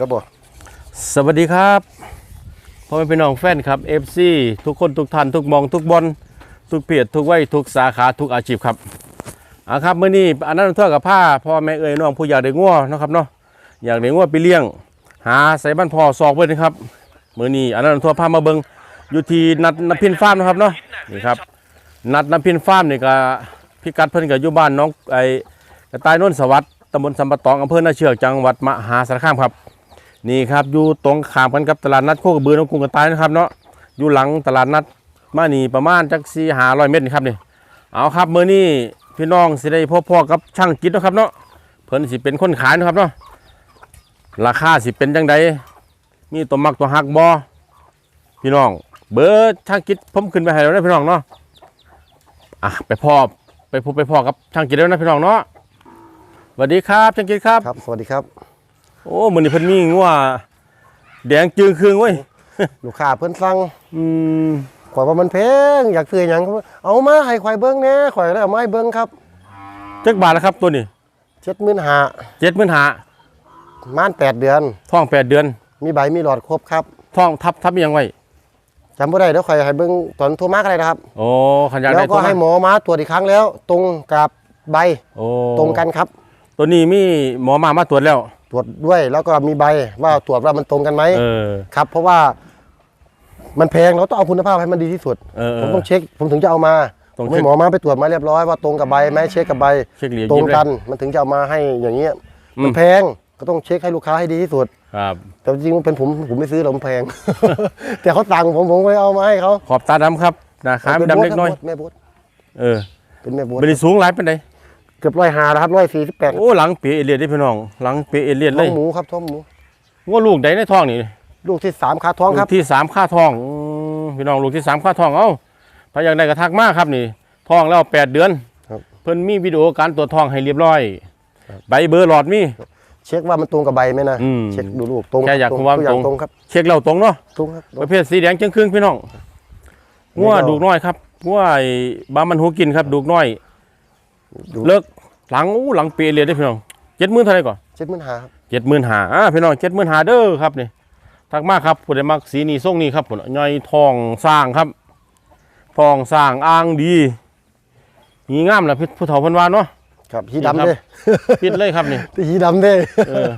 รับบสวัสดีครับพ่อแม่พี่น้องแฟนครับ FC ทุกคนทุกท่านทุกมองทุกบอลทุกเพียรทุกวัยทุกสาขาทุกอาชีพครับอ่าครับมื้อนี้อันนั้นทั่วกับผ้าพ่อแม่เอ่ยน้องผู้อยากได้งัวเนะครับเนาะอยากได้งัวไปเลี้ยง หาใส่บ้านพ่อซอกเบิ่นครับมื้อนี้อันนั้นทั่วพามาเบิงอยู่ที่นัดนพินฟาร์มนะครับเนาะนี่ครับนัดนพินฟาร์มนี่ก็พิกัดเพิ่นก็อยู่บ้านน้องไอ้กระต่ายโนนสวัสดิ์ตำบลสัมปะตองอำเภอนาเชือกจังหวัดมหาสารคามครับ นี่ครับอยู่ตรงข้ามกันกับตลาดนัดโคกระบือน้องกรุงกระต่ายนะครับเนาะอยู่หลังตลาดนัดมานี่ประมาณจักสี่หาร้อยเมตรนี่ครับนี่เอาครับเมื้อนี้พี่น้องสิได้พบพ่อกับช่างกิจนะครับเนาะเพิ่นสิเป็นคนขายนะครับเนาะราคาสิเป็นจังใดมีตัวมักตัวหักบ่พี่น้อง เบอร์ช่างกิจผมขึ้นไปให้แล้วนะพี่น้องเนาะอะไปพ่อไปพบไปพ่อกับช่างกิจแล้วนะพี่น้องเนาะสวัสดีครับช่างกิจครับครับ สวัสดีครับ โอ้มื้อนี้เพิ่นมีงัวแดงจึงครึ่งเว้ยลูกค้าเพิ่นสั่งอืมข่อยว่ามันแพงอยากซื้อหยังเขาเอามาให้ข่อยเบิ่งแหน่ข่อยได้เอามาให้เบิ่งครับจักบาทแล้วครับตัวนี้75,000 เจ็ดหมื่นหาประมาณ8เดือน ท้องแปดเดือน มีใบมีหลอดครบครับท้องทับทับอิหยังไว้จำบ่ได้เดี๋ยวข่อยให้เบิ่งตอนโทรมาก็ได้นะครับ โอ้ขันอยากแล้ได้วก็ตัวให้หมอมาตรวจอีกครั้งแล้ว ตรงกับใบโอ้ตรงกันครับ ตัวนี้มีหมอมามาตรวจแล้ว ตรวจด้วยแล้วก็มีใบว่าตรวจว่ามันตรงกันไหมเออ ครับ เพราะว่ามันแพงเราต้องเอาคุณภาพให้มันดีที่สุด เออผมต้องเช็ค ผมถึงจะเอามาต้องผมเช็ให้คหมอมาไปตรวจมาเรียบร้อยว่าตรงกับใบไหมเช็คกับใบเช็คเหลียวตรงยิ้มเลยกันมันถึงจะเอามาให้อย่างเงี้ยอืม มันแพงก็ต้องเช็คให้ลูกค้าให้ดีที่สุด ครับ แต่จริงๆเป็นผมผมไม่ซื้อหรอกมันแพง แต่เขาสั่งผมผมไปเอามาให้เขาขอบตาดำครับหนาขาดำเล็กน้อยแม่บดเออเป็นแม่บดบริสูงหลายเป็นได เกือบร้อยหาแล้วครับร้อยสี่สิบแปดโอ้หลังเปียเอเลียดได้พี่น้อง หลังเปียเอเลียดท้เลองยหมูครับท้องหมู ว่าลูกใดในท้องนี่ลูกที่สามขาท้องครับลูกที่สามค่าท้องอืมพี่น้องลูกที่สามค่าท้องเอ้าถ้าอยากได้กระทักมากครับนี่ท้องแล้วแปดเดือนครับเพิ่นมีวิดีโอการตรวจท้องให้เรียบร้อยใบเบอร์หลอดมี เช็คว่ามันตรงกับใบไหมนะอืมเช็คดูลูกตรงแค่อยากตรงว่าทุกอย่าตรงงตรงครับเช็คแล้วตรงเนาะ ตรงครับตรง ประเภทสีแดงจังครึ่งพี่น้องนี่งัวก็ ดูกน้อยครับงัวไอ้บามันหูกินครับ ดูกน้อย ดูเลิกหลังอู้หลังเปียเลยได้อพี่น้องเจ็ดหมื่นเท่าไหร่ก่อนเช็คมันหาครับเจ็ดหมื่นหาอ่าพี่น้องเจ็ดหมื่นหาเด้อครับนี่ทักมากครับผู้ใดมักสีนี้ส่งนี้ครับผลย่อยทองสร้างครับทองสร้างอ่างดีมีงามแหละผู้เฒ่าเพันวานเนาะครับหีนี่ครับดำเด้ปิดเลยครับนี่หีดำเด้เออ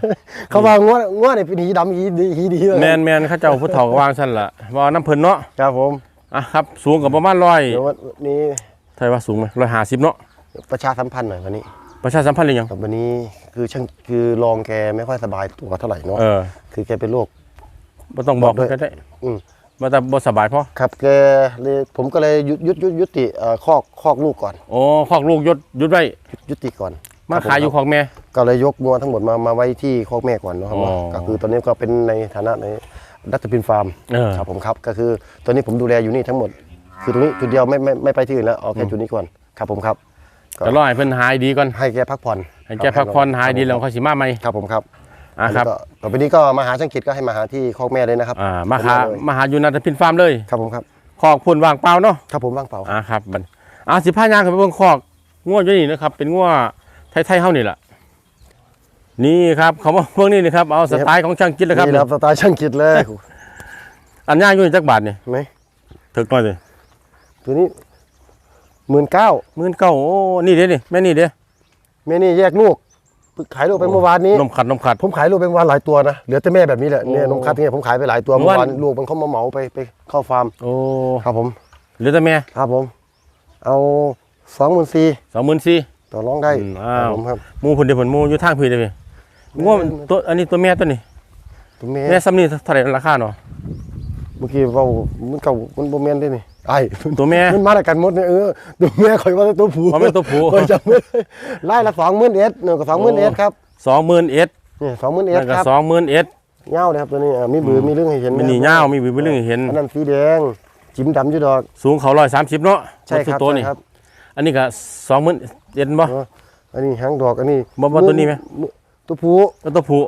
เขาว่าง้อง้อเนี่ยเป็นหีดำหีดีหีดีเลยแมนแมนเข้าเจ้าผู้เฒ่าก็วางชั้นละว่าน้ำเพิ่นเนาะครับผมอะครับสูงกับประมาณร้อยเดี๋ยววันนี้ไทยว่าสูงไหมร้อยห้าสิบเนาะ ประชาสัมพันธ์หน่อยวันนี้ ประชาสัมพันธ์หรือยังครับวันนี้คือช่างคือรองแกไม่ค่อยสบายตัวเท่าไหร่เนาะเออคือแกเป็นโรค บ่ต้องบอกบอกด้วย ก็ได้อืมว่าแต่บ่สบายพอครับแกเลยผมก็เลยยุดยุดยุดยุติเอ่อคอกคอกลูกก่อน โอ้คอกลูกยศยุดไว้ยุติก่อนมาครับผมขายอยู่คครับอกแม่ ก็เลยยกงัวทั้งหมดมามาไว้ที่คอกแม่ก่อนเนาะครับอ๋อก็คือตอนนี้ก็เป็นในฐานะในดัตตพินฟาร์มเออ ครับผมครับก็คือตอนนี้ผมดูแลอยู่นี่ทั้งหมด คือตรงนี้จุดเดียวไม่ไม่ไม่ไปที่อื่นแล้วเอาแค่จุดนี้ก่อนครับผมครับ ก็ก็รอให้เพิ่นหายดีก่อนให้แกพักผ่อนให้แกพักผ่อนหายดีแล้วค่อยสิมาใหม่ครับผมครับอะครับแล้วก็ต่อไปนี้ก็มาหาช่างกิจก็ให้มาหาที่คอกแม่เลยนะครับอ่ามาหาผมเลยมาหาอยู่นันทพินฟาร์มเลยครับผมครับคอกพุ่นว่างเปล่าเนาะครับผมว่างเปล่าอ่าครับบัดอ่าสิพายางขึ้นไปเบิ่งคอกงัวอยู่นี่นะครับ เป็นงัวไทยๆเฮานี่ล่ะนี่ครับเขามาเบิ่งนี่นะครับเอาสไตล์ของช่างกิจเลยครับนี่นะครับสไตล์ช่างกิจเลยอันย่างอยู่นี่จักบาทนี่ไหมถึกหน่อยสิตัวนี้ หมื่นเก้ามื่นเก้าโอ้นี่เด้นี่แม่นี่เด้แม่นี่แยกลูกขายลูกไปเมื่อวานนี้นมขัดนมขัด ผมขายลูกไปเมื่อวานหลายตัวนะเหลือแต่แม่แบบนี้แหละโอ้เนี่ยนมคัดเนี่ยผมขายไปหลายตัวเมื่เมื่อวาวอานนลูกมันเขามาเหมาไปไปเข้าฟาร์มโอ้ครับผมเหลือแต่แม่ครับผม เอาสองหมื่นสี่สองหมื่นสี่ต่อรองได้อืมอ้าวครับผมครับหมูพุ่นเดี๋ยวพุ่นหมูอยู่ทางพี่เด้พี่งัวตัวอันนี้ตัวแม่ตัวนี้ตัวแม่แม่ซ้ำนี่เท่าไหร่ราคาเนาะเมื่อกี้เว่ามันเก่ามันโบแมนได้นี่ ไอ้ตัวแม่มันมาด้วยกันหมดเนี่ยเออตัวแม่คอยว่าตัวผู้ว่าเป็นตัวผู้คอยจำไม่ได้ไล่ละสองหมื่นเอ็ดหนึ่งกับสองหมื่นเอ็ดครับสองหมื่นเอ็ดนี่สองหมื่นเอ็นั่ดนก็ครับสองหมื่นเอ็ดเงาเลยครับตัวนี้อะมีบือมีเรื่องให้เห็นมันนี่เงามีวิวเรื่องให้เห็นอันนั้นสีแดงจิ้มดำอยู่ดอก สูงเขาร้อยสามสิบเนาะใช่ครับตัวนี้ใช่ครับอันนี้ก็สองหมื่นเอ็ดบ่เอออันนี้หางดอกอันนี้บ่บ่ตัวนี้ไหมตัวผู้แล้วตัวผู้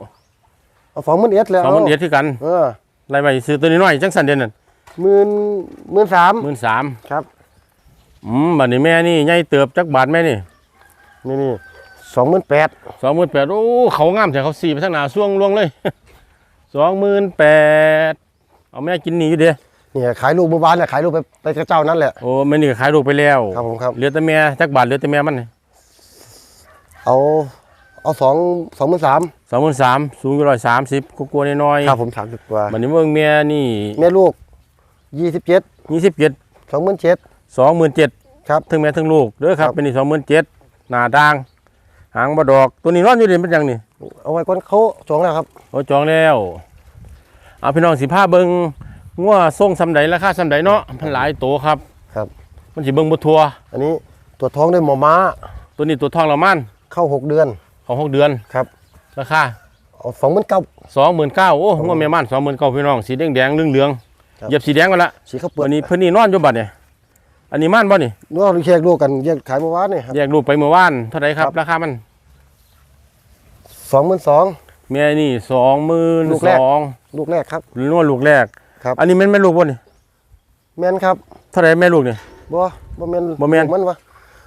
เอาสองหมื่นเอ็ดแล้วสองหมื่นเอ็ดที่กันเออไล่ไปซื้อตัวนี้น้อยจังสันเด่นนั่น หมื่นหมื่นสามหมื่นสามครับอืมบัดนี้แม่นี่ใหญ่เติบจักบาทแม่นี่นี่นี่สองหมื่นแปดสองหมื่นแปดโอ้เขางามแต่เขาสี่ไปทางหน้าช่วงลวงเลยสองหมื่นแปดเอาแม่กินหนีอยู่เดียเนี่ยขายลูกเมื่อวานเนี่ยขายลูกไปไปกับเจ้านั่นแหละโอ้แม่นี่ก็ขายลูกไปแล้วครับผมครับเหลือแต่แม่จักบาทเหลือแต่แม่มันเอาเอาสองสองหมื่นสามสองหมื่นสามสูงอยู่ร้อยสามสิบกลัวๆน้อยๆครับผมสามสิบกว่าบัดนี้เมืองเมียนี่แม่ลูก ยี่สิบเจ็ดยี่สิบเจ็ดสองหมื่นเจ็ดสองหมื่นเจ็ดครับทั้งแม่ทั้งลูกเด้อครับครับเป็นนี่สองหมื่นเจ็ดหน้าด่าง หางบดอกตัวนี้นอนอยู่เด่นเป็นหยังนี่เอาไว้ก้นเขาจองแล้วครับโอ้จองแล้วเอาพี่น้องสิผ้าเบิงงัวส่งสำใดราคาสำใดเนาะมันหลายตัวครับครับ มันสิเบิงบ่ทัว อันนี้ตัวท้องด้วยหมอม้า ตัวนี้ตัวทองเรามันเข้าหกเดือนของหกเดือนครับราคาเอาสองหมื่นเก้าสองหมื่นเก้าโอ้งัวแม่มันสองหมื่นเก้าพี่น้องสีแดงแดงๆเหลืองเหลืองๆครับ เหยียบสีแดงกันละสีข้าวเปลือวักนนี้เพิ่นนี่นอนอยู่บัดเนี่ยอันนี้ม่านบ่นี่นวดแยกลูกกันแยกขายเมื่อวานนี่ครับแยกลูกไปเมื่อวานเท่าไหร่ครับครับ ราคามันสองหมื่นสองแม่นี่สองหมื่นลูกสแรกองลูกแรกครับหรือว่าลูกแรกครับ อันนี้แม่นแม่ลูกบ่นี่แม่นครับเท่าไหร่แม่ลูกนี่บ่บ่แม่นบ่แม่นลูกมันวะ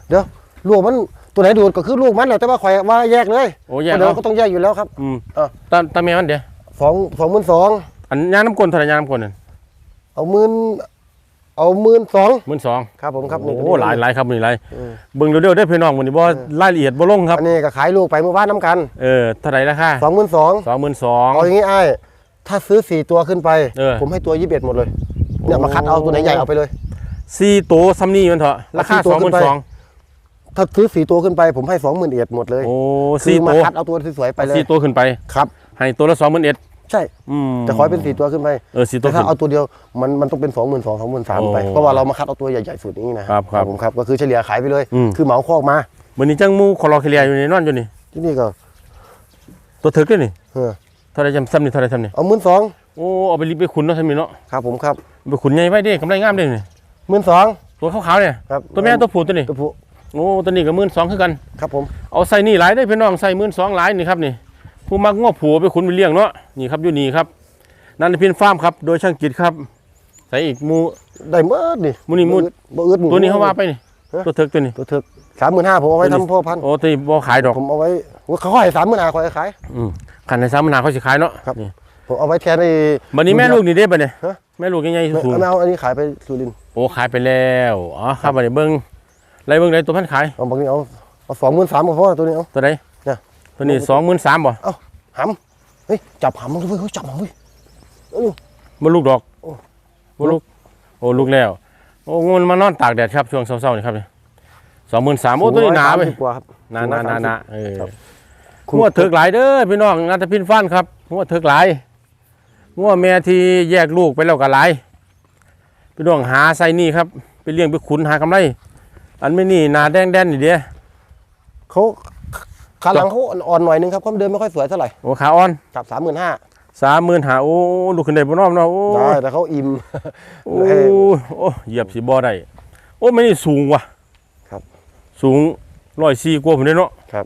เดี๋ยวลูกมันตัวไหนดูดก็คือลูกมันแหละแต่ว่าข่อยว่าแยกเลยโอ้แยกเดี๋ยวเอาก็ต้องแยกอยู่แล้วครับอืมอะตาตาแม่มันเดี๋ยวสองสองหมื่นสองอันยาน้ำกลนเท่าไหร่ยาน้ำกลนนั่น เอาหมื่นเอาหมื่นสองหมื่นสองครับผมครับนี่โอ้หลายหลายครับนี่หลายอืมเบิ่งเร็วๆได้อพี่น้องวันนี้บ่รายละเอียดบ่ลงครับอันนี้ก็ขายลูกไปเมื่อวานน้ำกันเออเท่าไหร่ราคาสองหมื่นสองสองหมื่นสองเอาอย่างงี้ไอ้ายถ้าซื้อสี่ตัวขึ้นไปเออผมให้ตัวยี่สิบเอ็ดหมดเลยเนี่ยมาคัดเอาตัวไหนใหญ่เอาไปเลยสี่ตัวซ้ำนี่มันเถอะราคาเอาสี่สตัวองหขึ้มื่นนไปสองถ้าซื้อสี่ตัวขึ้นไปผมให้สองหมื่นเอ็ดหมดเลยโอ้คืสี่อมาตัวคัดเอาตัวสวยๆไปเลยสี่ตัวขึ้นไปครับให้ตัวละสองหมื่นเอ็ด ใช่อืม แต่ขอให้เป็นสี่ตัวขึ้นไปเออสี่ตัวแต่ถ้าขึ้นเอาตัวเดียวมันมันต้องเป็นสองหมื่นสองสองหมื่นสามไป โอ้เพราะว่าเรามาคัดเอาตัวใหญ่ๆสุดนี้นะครับครับผมครับก็คือเฉลี่ยขายไปเลย อืม คือเหมาคอกมาวันนี้จังหมูคอลอเคเลียอยู่ในนอนอยู่นี่ที่นี่ก็ตัวถึกด้วยนี่เออเท่าไหรจำซ้ำนี่เท่าไหรซ้ำนี่เอาหมื่นสองโอ้เอาไปรีบไปขุนเนาะซ้ำนี่เนาะครับผมครับไปขุนใหญ่ไว้เด้กำไรงามเด้นี่หมื่นสอง ตัวขาวๆเนี่ยครับ ตัวแม่ตัวผู้ตัวนี้ตัวผู้โอ้ตัวนี้ก็หมื่นสองคือกัน ครับผมเอาใส่นี่หลายได้อพี่น้องใส่หมื่นสองหลายนี่ครับนี่ ผู้มักง้อผัวไปขุนไปเลี้ยงเนาะนี่ครับอยู่นี่ครับนันพินฟาร์มครับ โดยช่างกิจครับ ใส่อีกหมูได้เมื่อนี่หมูนี่หมูบ่อึดหมูตัวนี้เขาว่าไปนี่ฮะตัวเถิกตัวนี้ตัวเถึกสามหมื่นห้าผมเอาไว้ทำพ่อพันธุ์โอ้ตัวนี้บ่ขายดอกผมเอาไว้เขาขายสามหมื่นห้าขายขายอืมขันในสามมนาเขาสิขายเนาะครับนี่ผมเอาไว้แทนในบัดนี้แม่ลูกนี่ได้ปะเนี่ยฮะแม่ลูกยังไงไม่สูงไม่เอาอันนี้ขายไปสุรินทร์โอ้ขายไปแล้วอ๋อครับบัดนี้เบิ่งไรเบิ่งไรตัวพันขายเอาบางทีเอาเอาสองหมื่นสามก็พอตัวนี้เอาตัวใดเนี่ย ตัวนี้สองหมื่นสามบ่หำเฮ้ยจับหำมันด้วยเฮ้ยจับหำเฮ้ยบ่ลูกดอกโอ้ บ่ลูกโอ้ลูกแล้ว โอ้งูมันมานอนตากแดดครับช่วงเช้าๆนี่ครับนี่สองหมื่นสามโอ้ตัวนี้หนาไปสูงร้อยสมสิบกว่าครับ หนาหนาหนาหนาเออครับงัวเถิกหลายเด้อพี่น้องนาตพินฟันครับงัวเถิกหลายงัวแม่ที่แยกลูกไปแล้วก็หลายพี่น้องหาใส่นี่ครับไปเลี้ยงไปขุนหากำไร อันไม่นี่หนาแดงแดนนี่เดียเขา ขาหลังเขาอ่อนๆหน่อยนึงครับเขาเดินไม่ค่อยสวยเท่าไหร่โอ้ขาอ่อนจับสามหมื่นห้าสามหมื่นหาโอ้ลูกขึ้นได้บนน้อมเนาะโอ้ได้แต่เขาอิ่มโอ้โอ้เหยียบสีบ่ได้โอ้ไม่นี่สูงว่ะครับ สูงร้อยสี่กว่าผมได้เนาะครับ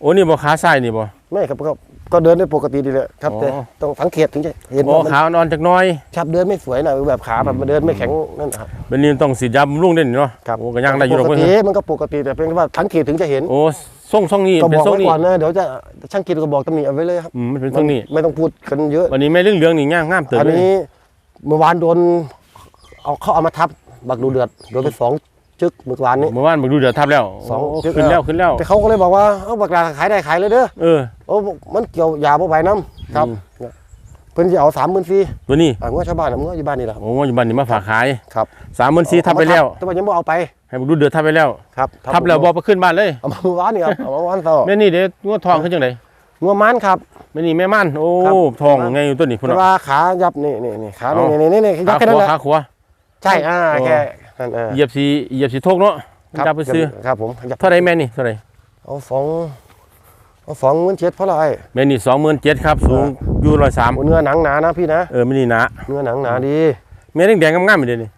โอ้นี่บ่ขาซ้ายนี่บ่ไม่ครับก็ก็เดินได้ปกติดีเลยครับอ๋อแต่ต้องสังเกตถึงจะเห็นโอ้ว่ามันขาอ่อนจักหน้อยชับเดินไม่สวยหน่อยแบบขาแบบมันเดินไม่แข็งนั่นนะครับเป็นนี่ต้องสีดยาบำรุงเด่นเนาะครับโอ้ก็ย่างได้อยู่ปดอกกเพิ่นติมันก็ปกติแต่เพียงแต่ว่าสังเกตถึงจะเห็นโอ้ ส่งส่งนี่ก็บเป็นอกส่งไว้นี่ก่อนนะเดี๋ยวจะช่างกินก็บอกตำหนิเอาไว้เลยครับอืมมันเป็นส่งนี่ไม่ต้องพูดกันเยอะ วันนี้แม่เรื่องเหลืองๆนี่ง่ามงามเติบอันเลยนี้เมื่อวานโดนเอาเขาเอามาทับบักดูเดือดโดนไปสองจึกเมื่อวานนี้ เมื่อวานบ่ดูเดือดทับแล้วสองโจึ๊กขึ้นแล้วขึ้นแล้ว แต่เขาก็เลยบอกว่าเอาบักลาขายได้ขายเลยเด้อเออ โอ้มันเกี่ยวยาบ่ไหวน้ำครับอืมเพิ่นจะเอาสามหมื่นสี่ตัวนี้อ่าง้อชาวบ้านนะง้ออยู่บ้านนี่แหละครับ โอ้อยู่บ้านนี่มาฝากขายครับ34ทับไปแล้วแต่ว่ายังบ่เอาไป ให้บ่ดูเดือดทับไปแล้วครับทับแล้วบ่ไปขึ้นบ้านเลยเอามาเมื่อวานนี่ครับเอามาเมื่อวานต่อแม่นี่เด้งวดทองขึ้นจังไดงัวมันครับแม่นี่แม่ม่านโอ้ครับทองไงอยู่ตัวนี้พุ่นแต่น่ะว่าขายับนี่นี่นี่ขาเอานี่นี่นี่ยัขาบแค่ขนั้นวาแหละขาขวาใช่อ่าโอ้แค่นั่นเออเหยียบสีเหยียบสีโทกเนาะครับจับไปซื้อครับผมยับเท่าไรแม่นี่เท่าไรเอาสองเอาสองหมื่นเจ็ดเพราะอะไรแม่นี่27,000ครับสูงอยู่103โอ้เนื้อหนังหนานะพี่นะเออแม่นี่หนะเนื้อหนังหนาดีแม่แดงๆงามๆอยู่เด้นี่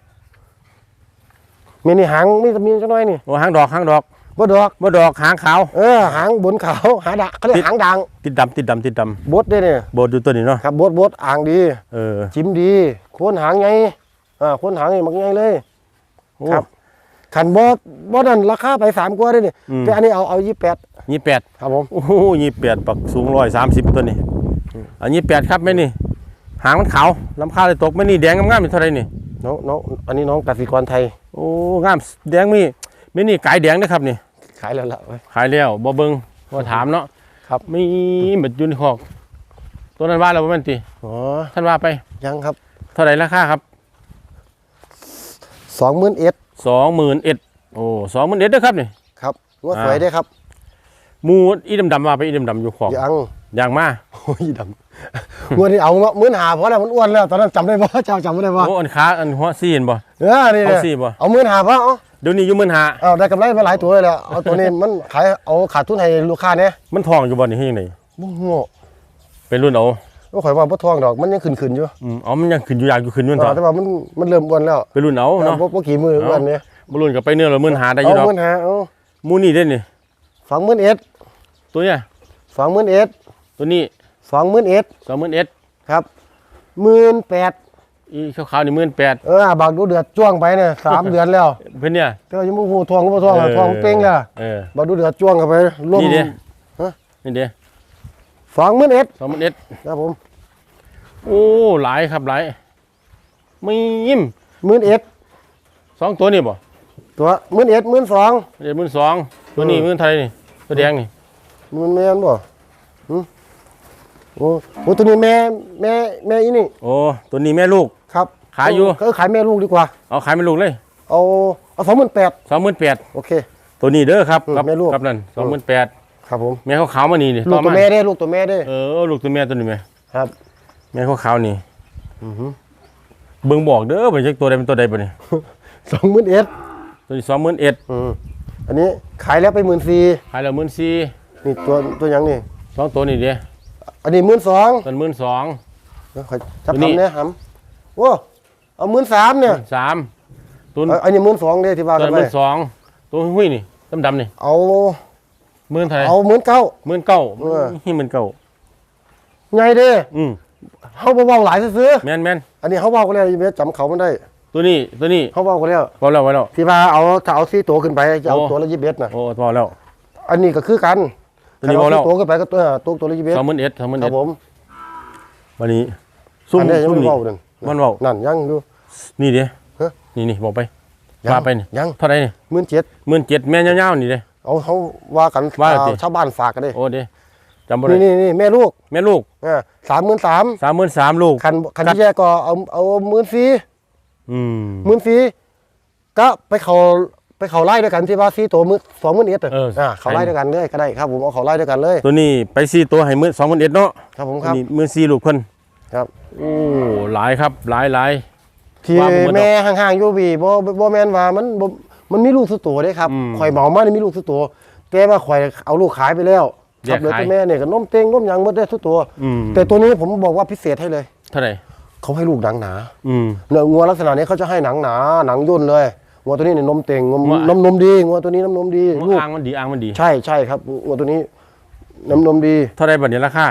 มีนี่หางมีมีจังน้อยนี่โอ้หางดอกหางดอกบ่ดอกบ่ดอกหางขาว เออหางบนขาวหาดะเขาเรียติกดหางด่างติดดำติดดำติดดบดได้เนี่ยำโบดอยู่ตัวนี้เนาะครับบดบดอ่างดี เออ จิ้มดีโคนหางไงอ่าโคนหางไงมักไงเลยโอ้ครับขันบดบดนั่นราคาไปสามกว่าได้เนี่ยอืมแต่อันนี้เอาเอายี่แปด28ครับผมโอ้โห28ปักสูง130ตัวนี้อันนี้แปดครับแม่นี่หางมันขาวลำข้าวเลยตกแม่นี่แดงงามๆเป็นเท่าไหรนี่ น้องน้องอันนี้น้องกสิกรไทย โอ้งามแดงมีแม่นี่กายแดงนะครับนี่ ขายแล้วละเว้ย ขายแล้วบ่เบิ่งบ่ถามเนาะครับ มีบัดอยูในิคอกตัวนั้นว่าแล้วบ่แม่นติอ๋อ ท่านว่าไป ยังครับเท่าไหร่ราคาครับสองหมื่นเอ็ด21,000โอ้21,000เด้อครับนี่ ครับงวดสวยได้ครับหมูอีดำๆว่าไปอีดำๆอยู่ของยัง อย่างมาโอ้ยดำงวดนี้เอาเงาะมื้นหาเพราะอะไรมันอ้วนแล้วตอนนั้นจำได้ป่ะเจ้าจำไม่ได้ป่ะโอ้อันขาอันหัวซีเห็นบ่เออนี่เอาเนี่ยสิบ่เอามื้นหาเพราะเอาเดี๋ยวนี้อยู่หมื่นห้าเอาได้กำไรมาหลายตัวเลยแหละเอาตัวนี้มันขายเอาขาดทุนให้ลูกค้าเนี่ยมันทองอยู่บ่นี่เฮ็ดจังไดบ่โง่เป็นรุ่นเอาก็ข่อยว่าบ่ทองดอกมันยังขึ้นๆอยู่อืมอ๋อมันยังขึ้นอยู่อยากอยู่ขึ้นอยู่เอต่ออแต่ว่ามันมันเริ่มอ้วนแล้วเป็นรุ่นเอาเนาะบ่บ่กี่มืออ้วนเนี่ยบ่รุ่นก็ไปเนื้อละหมื่นห้าได้อเอายู่ดอกมื้นหาเอาหมูนี่เด้นี่สองหมื่นเอ็ดตัวเนี้ยสองหมื่นเอ็ด ตัวนี้สองหมื่นเอ็ด21,000ครับหมื่นแปดอีขาวๆนี่18,000เออบากดูเดือดจ้วงไปเนี่ยสามเดือนแล้วเพิ่นเนี่ยแต่ว่ายังบ่ฮู้ทองก็บ่ทองอะทองเป้งแล้วเออบากดูเดือดจ้วงเข้าไปลมนี่เด้ฮะนี่เด้สองหมื่นเอ็ด21,000ครับผม โอ้หลายครับหลายมียิ้มหมื่นเอ็ดสองตัวนี่บ่ตัวหมื่นเอ็ดหมื่นสองเดี๋ยว12,000ตัวนี้เออมื่นเท่าไหร่นี่ตัวแดงนี่หมื่นแม่นบ่หึ โอ้โหตัวนี้แม่แม่แม่อีนี่ โอ้ตัวนี้แม่ลูก ครับขายอยู่ ก็ขายแม่ลูกดีกว่า เอาขายเป็นลูกเลย เอาเอาสองหมื่นแปด28,000โอเค ตัวนี้เด้อครับอืมครับแม่ลูกครับนั่น28,000ครับผมแม่ขาวๆมานี่นี่ลูกตัวมาแม่ได้ลูกตัวแม่ได้เออลูกตัวแม่ตัวนี้แม่ครับ แม่ขาวๆนี่อือฮึเบิ่งบอกเด้อบ่จักตัวใดเป็นตัวใดบ่นี่สองหมื่นเอ็ดตัวนี้21,000อืมอันนี้ขายแล้วไปหมื่นสี่ขายแล้ว14,000นี่ตัวตัวหยังนี่สองตัวนี่เด้ อันนี้หมื่นสองตัว12,000ขอจับตัวนี้ทำเนี่ยหำโอ้เอาหมื่นสามเนี่ย3ตัวเอาอันนี้หมื่นสองเด้ที่ว่าตักัวนไป12ตัวหุ้ยๆนี่ดำๆนี่เอาหมื่นเท่าไหร่เอาหมื่นเก้าหมื่นเก้าเออนี่หมื่นเก้าไงเด้อืมเขาบ่เว้าหลายซื้อแม่นแม่นๆอันนี้เขาเว้ากันแล้วอย่าไปจำเขามันได้ ตัวนี้ตัวนี้เขาเว้ากันแล้วพอแล้วพอแล้วที่ว่าเอาถ้าเอาสี่ตัวขึ้นไปจะเอาโอ้ตัวละยี่สิบเอ็ดน่ะโอ้พอแล้ว อันนี้ก็คือกัน ตัวนี้เว้าแล้วถ้สี่ตัวขึ้นไปก็ตัวตัวตัวละยี่สิบเอ็ดสองหมื่นเอ็ดสองหมื่นครัเอ็บดผมวันนี้ซุ่มอันนี้ยังซุ่มไม่นี่เว้านั่นมันเว้า นั่นยังดู นี่เด้ฮะ นี่นี่บอกไปยังว่าไปนี่ยังเท่าไหร่นี่หมื่นเจ็ดหมื่นเจ็ดแม่ยาวๆนี่เด้ เอาเขาว่ากันว่ากันอ่าสิ ชาวบ้านฝากกันเด้โอ้เด้จำบ่ได้นี่นี่นี่แม่ลูกแม่ลูกสามหมื่นสามสามหมื่นสามลูก คันคันที่แยกก็เอาเอาหมื่นสี่อืม หมื่นสี่ก็ไปเขา ไปเขาไล่ด้วยกันที่ว่าสี่ตัวมือสองหมื่นเอ็ดเอออ่าเขาไล่ด้วยกันเลยก็ได้ครับผมเอาเขาไล่ด้วยกันเลย ตัวนี้ไปสี่ตัวให้หมื่นสองหมื่นเอ็ดเนาะครับผมคอัรับนนี้หมื่นสี่ลูกเพิ่นครับ โอ้หลายครับหลายหลาย ที่ว่าบ่หมดดอกแม่ห่างๆอยู่บีบ่บ่บ่แม่นว่ามันบ่มันมีลูกสุดตัวเด้ครับอืมข่อยเหมามานี่มีลูกสุดตัวแต่ว่าข่อยเอาลูกขายไปแล้วแยครักบเหลือขายแต่แม่เนี่ยก็นมเต็งนมหยังหมดได้ทุกตัว อืม แต่ตัวนี้ผมบอกว่าพิเศษให้เลย เท่าไหร่เขาให้ลูกหนังหนาอืม เนื้องัวลักษณะนี้เขาจะให้หนังหนาหนังย่นเลย งัวตัวนี้เนี่ยนมเต็งนมงัวนมนมดีงัวตัวนี้น้ำนมดีมันลูกอ่างมันดีอ่างมันดีใช่ใช่ครับงัวตัวนี้น้ำนมดี เท่าไหร่บัดนี้ราคา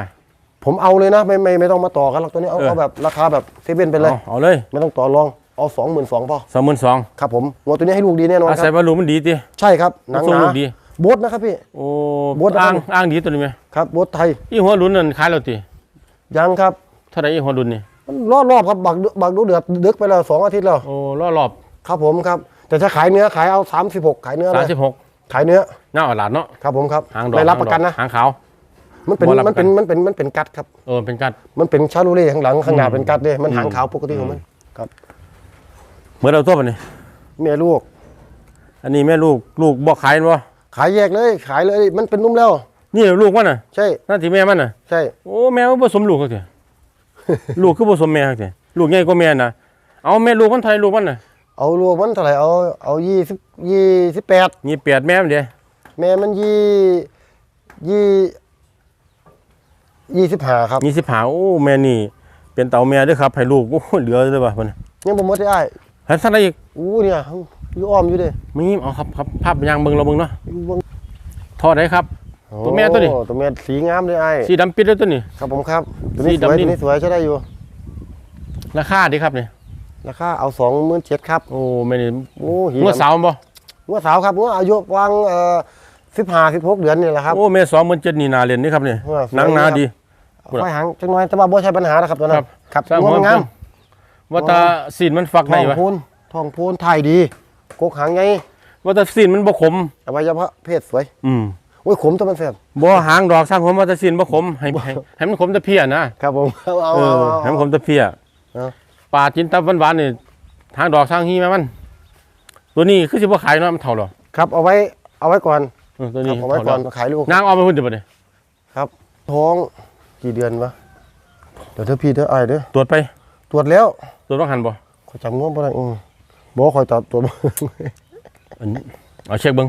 ผมเอาเลยนะไม่ไม่ไม่ต้องมาต่อกันหรอกตัวนี้เอาเออ เอาแบบราคาแบบเซเว่นไปเลย เอาเอาเลยไม่ต้องต่อรองเอาสองหมื่นสองพอสองหมื่นสองครับผมงัวตัวนี้ให้ลูกดีแน่นอนอาคศัยรับว่าลูกมันดีติ ใช่ครับหนังส่หงนาลูกดี โบดนะครับพี่ โอ้บดอ่างนะครับอ่างดีตัวนี้ไหมครับโบดไทยอีหัวรุ่นนั่นขายแล้วติยังครับ เท่าไหร่อีหัวรุ่นนี่มันรอบรอบครับบักดึบักดูเดือดดึกไปแล้วสองอาทิตย์แล้วโอ้ล่อรอบครับผมครับ แต่ถ้าขายเนื้อขายเอาสามสิบหกขายเนื้อเลสามยสิบหกขายเนื้อหน้าอลาดเนาะครับผมครับหางดอกไม่รับหางประกันนะหางขาว มันเป็นบ่รับมันเป็นประกันมันเป็นมันเป็นกัดครับ เออเป็นกัด มันเป็นชาลูเล่ข้างหลังข้างหน้าเป็นกัดเด้มันอืมหางขาวปกติของมันเหมือนเราตัวปะนี่แม่ลูก อันนี้แม่ลูกลูกบอกขายบ่ขายแยกเลยขายเลยมันเป็นนุ่มแล้ว นี่ลูกมันน่ะใช่นั่นที่แม่มันน่ะใช่ โอ้แม่มันผสมลูกเขาเถอะ ลูกคือผสมแม่เขาเถอะลูกใหญ่กว่าแม่น่ะเอาแม่ลูกมันไทยลูกมันน่ะ เอารวมมันเท่าไหร่เอาเอายี่สิบยี่สิบแปดยี่แปดแม่มันเดียวแม่มันยี่ยี่ยี่สิบห้าครับยี่สิบห้าโอ้แม่นี่ เป็นเต่าแม่เด้วยครับให้ลูกโอ้เหลือเลยว่ะมันยังบ่หมดได้อ้ายหันสั่นอะไรอีกอู้เนี่ยอยู่อ้อมอยู่เด้มีเอาครับครับภาพยางเบิ่งเราเบิ่งเนาะอยู่เบิ่งทอดได้ครับตัวแม่ตัวนี้โอ้ตัวแม่สีงามเลยไอ้สีดำปิดเลยตัวนี้ครับผมครับตัวนี้สีสวยดำนี่ตัวนี้สวยใช้ได้อยู่ราคาดีครับเนี่ย ราคาเอาสองหมื่นเจ็ดครับโอ้แม่นี่โอ้หีงวดสาวบ่งัวสาวครับงัวอายุวางเอ่อสิบห้าสิบหกเดือนนี่แหละครับโอ้แม่สองหมื่นเจ็ดนี่นาเรียนนี่ครับเนี่ยว่าสวยหนังหนาครับดีพูดอะควายหางจังน้อยแต่ว่าบ่ใช่ปัญหานะครับตัวนั้ครันบครับสร้างงหัววงามว่าแตาสีนมันฟักทได้องวะพูนทองพูนถ่ายดีกกหางไงว่าแตาสีนมันบ่ขมอวัยวะเพศสวย อืมโอ้ยขมตัวมันแซ่บบ่หางดอกสร้างหัวว่าแตาสีนบ่ขมให้ให้ให้มันขมแตะเพียนะครับผมเอาเอาเอเอาอเอาให้มันขมแตะเพียเอา ปลาจินตับหวานๆนี่ทางดอกทางฮีแม่มัน ตัวนี้คือสิบ่ขายเนาะมันเท่าหรอครับเอาไว้เอาไว้ก่อนเออตัวคนี้รับเอาไว้ก่อนขายลูกนางเอาไปพุ่นเดี๋ยวบัดนี้ท้องกี่เดือนวะเดี๋ยวเธอพี่เธอไอายเด้อตรวจไปตรวจแล้วตรวจต้องหันบ่ขอยจำงวบ่ได้อืมบ่คอยตอบตรวจบ่อันนี้เอาเช็คเบิ่ง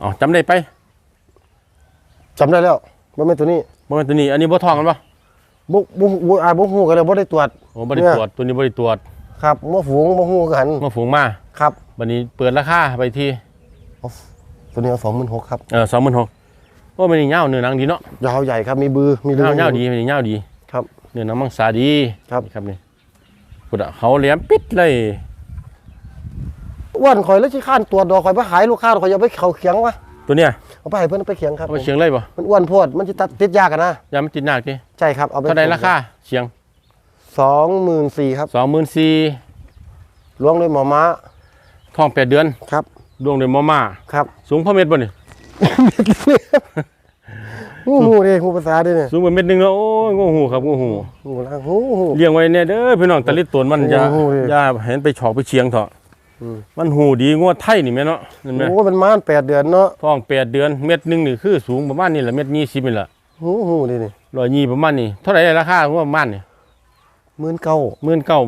เอาจำได้ไปจำได้แล้วว่าแม่นตัวนี้บ่แม่นตัวนี้ อันนี้บ่ทองกันบ่ บ่บ่บ่อายบ่ฮู้กันเลยบ่ได้ตรวจโอ้บ่ได้เนี่ยตรวจตัวนี้บ่ได้ตรวจครับบ่ฝูงบ่ฮู้กันมาฝูงมาครับบัดนี้เปิดราคาไปที่ตัวนี้เอา26,000ครับเออ26,000โอ้มันนี่ยาวเนื้อหนังดีเนาะยาวใหญ่ครับมีบือมียาวยาวดีมันนี่ยาวดีครับ เนื้อหนังมังสาดีครับนี่ครับนี่พุดอะเขาแหลมปิดเลยอ้วนข่อยแล้วสิข้านตรวจดอกข่อยบ่ขายลูกค้าข่อยอย่าไปเข้าเคียงวะตัวเนี้ย เอาไปให้เพิ่นไปเคียงครับเอาไปเชียงเลยบ่มันอ้วนโพดมันสิตัดติดยากกันนะยามันติดหนักดิใช่ครับเอาไปเท่าใดราคาเชียง24,000ครับ24,000ลวงด้วยหมอม้าท้องแปดเดือนครับดวงด้วยมอม่าครับ สูงพอเม็ดบ่นี่ฮู้ฮู้เด้ฮู้ภาษาเด้เนี่ยสูงกว่าเม็ดหนึงแล้วโอ้ยงูหูครับงูหูฮู้ล่างฮู้ฮู้เลี้ยงไว้เนี่ยเด้อพี่น้องตะลิดตวนมันอย่าโอ้โหอย่าเห็นไปฉอกไปเชียงเถอะอื มมันหูดีงวดไทยนี่แม่เนาะนั่นแม่โอ้มันมานแปดเดือนเนาะท้องแปดเดือนเม็ดหนึงนี่คือสูงประมาณนี่แหละเม็ดยี่สิบนี่แหละฮู้ฮู้เด้นี่ร้อยยี่ประมาณนี่เท่าไหร่ราคางวดประมาณนี่หมื่นเก้าหมื่นเก้า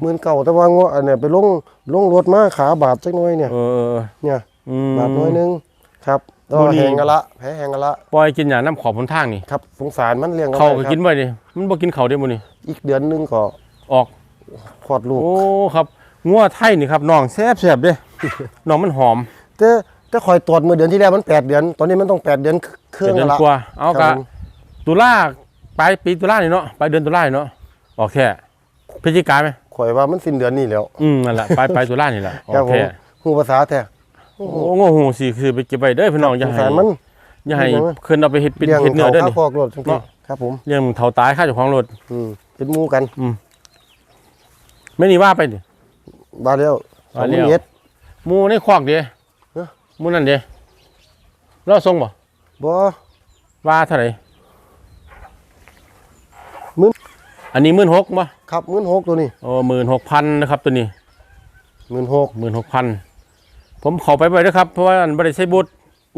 หมื่นเก้าแต่ว่างวอันเนี้ยไปลงลงรถมาขาบาดจักหน่อยเนี่ยเออเนี่ยอืมบาดน้อยหนึงครับก็ดูนี่แหงกันละแผลแหงกันละปล่อยกินหญ้าน้ำขอบหนทางนี่ครับสงสารมันเลี้ยงเขาไว้ก็ครับกินไว้ดิมันบ่กินเขาวได้บ่นี่อีกเดือนหนึงก็ออกคลอดลูกโอ้ครับ งัวไทยนี่ครับน้องแซ่บแซ่บๆเด้น้องมันหอมแต่แต่คอยตรวจเมื่อเดือนที่แล้วมันแปดเดือน ตอนนี้มันต้องแปดเดือนเครื่องเดืกัอนนละกว่าเอาคกะรับผมตุลาปลายปีตุลานี่เนาะปลายเดือนตุลานี่เนาะออกแค่พฤศจิกาไหมข่อยว่ามันสิ้นเดือนนี้แล้ว อืมนั่นแหละปลายปลายตุลานี่แหละอครัอบกผมแค่ฮู้ภาษาแท้โอ้โง่หูสิคือไปเก็บไว้เด้อพี่น้องอย่าสงให้สารมันอย่าให้เลี้ยงไว้ขึ้นเอาไปเฮ็ดเป็นเลี้ยงเฮ็ดเนื้อเขาเด้อข้านี่คอกรถจริงเนาะๆครับผมเลี้ยงเท่าตายค่าเจ้าของรถอืมเป็นหมู่กันไม่นี่ว่าไปดิ บาดแล้วสองหบาดแล้มื่วนเอ็ด หมูในคอกเด้เอ้อหมูนั่นเด้รอส่งบ่บ่ว่าเท่าไหร่หมื่นอันนี้16,000บ่ครับหมื่นหกตัวนี้โอ้16,000นะครับตัวนี้หมื่นหกหมื่นหกพันผมเข้าไปไปนะครับ เพราะว่าอันบริษัทบุตร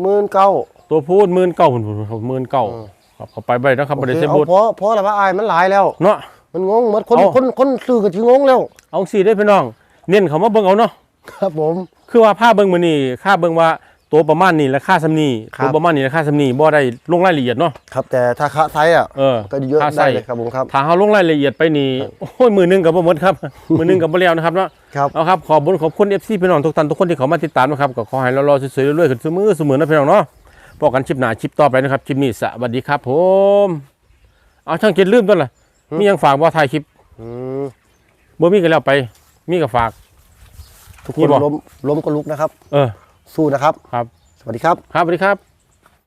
หมื่นเก้า ตัวพูดหมื่นเก้าผมหมื่นเก้าอืม ครับเข้าไปไปนะครับบริษัทเอาบุตรพอพอแล้วว่าอายมันหลายแล้ว เนาะ มันงงหมดคนเอา คนคนซื้อก็สิงงแล้ว เอาสี่ได้อพี่น้อง เน้นเขามาเบิ่งเอาเนาะครับผม คือว่าผ้าเบิ่งมือนี่ค่าเบิ่งว่าตัวประมาณนี้และค่าสำนีครับ ตัวประมาณนี้และค่าสำนีบ่ได้ลงรายละเอียดเนาะครับแต่ถ้าคะไซส์อะเออก็เยอะค่าได้ใส่เลยครับผมครับ ถ้าเฮาลงรายละเอียดไปนี่โอ้ยมือหนึงก็บ่หมดครับ มือหนึงก็บ่แล้วนะครับเนาะครับ เอาครับขอบคุณขอบคุณ FC พี่น้องทุกท่านทุกคนที่เขามาติดตามนะครับก็ขอให้เรารอสวยๆเรื่อยๆขึ้นเสมอเสมอนะพี่น้องเนาะพบกันคลิปหน้าคลิปต่อไปนะครับคลิปนี้สวัสดีครับผมเอาช่างจิตลืมต้นล่ะมียังฝากบ่ถ่ายคลิปอืม บ่มีก็แล้วไป มีก็ฝาก ทุกคนี่นบอกล้มล้มก็ลุกนะครับ เออ สู้นะครับ ครับ สวัสดีครับ ครับสวัสดีครับ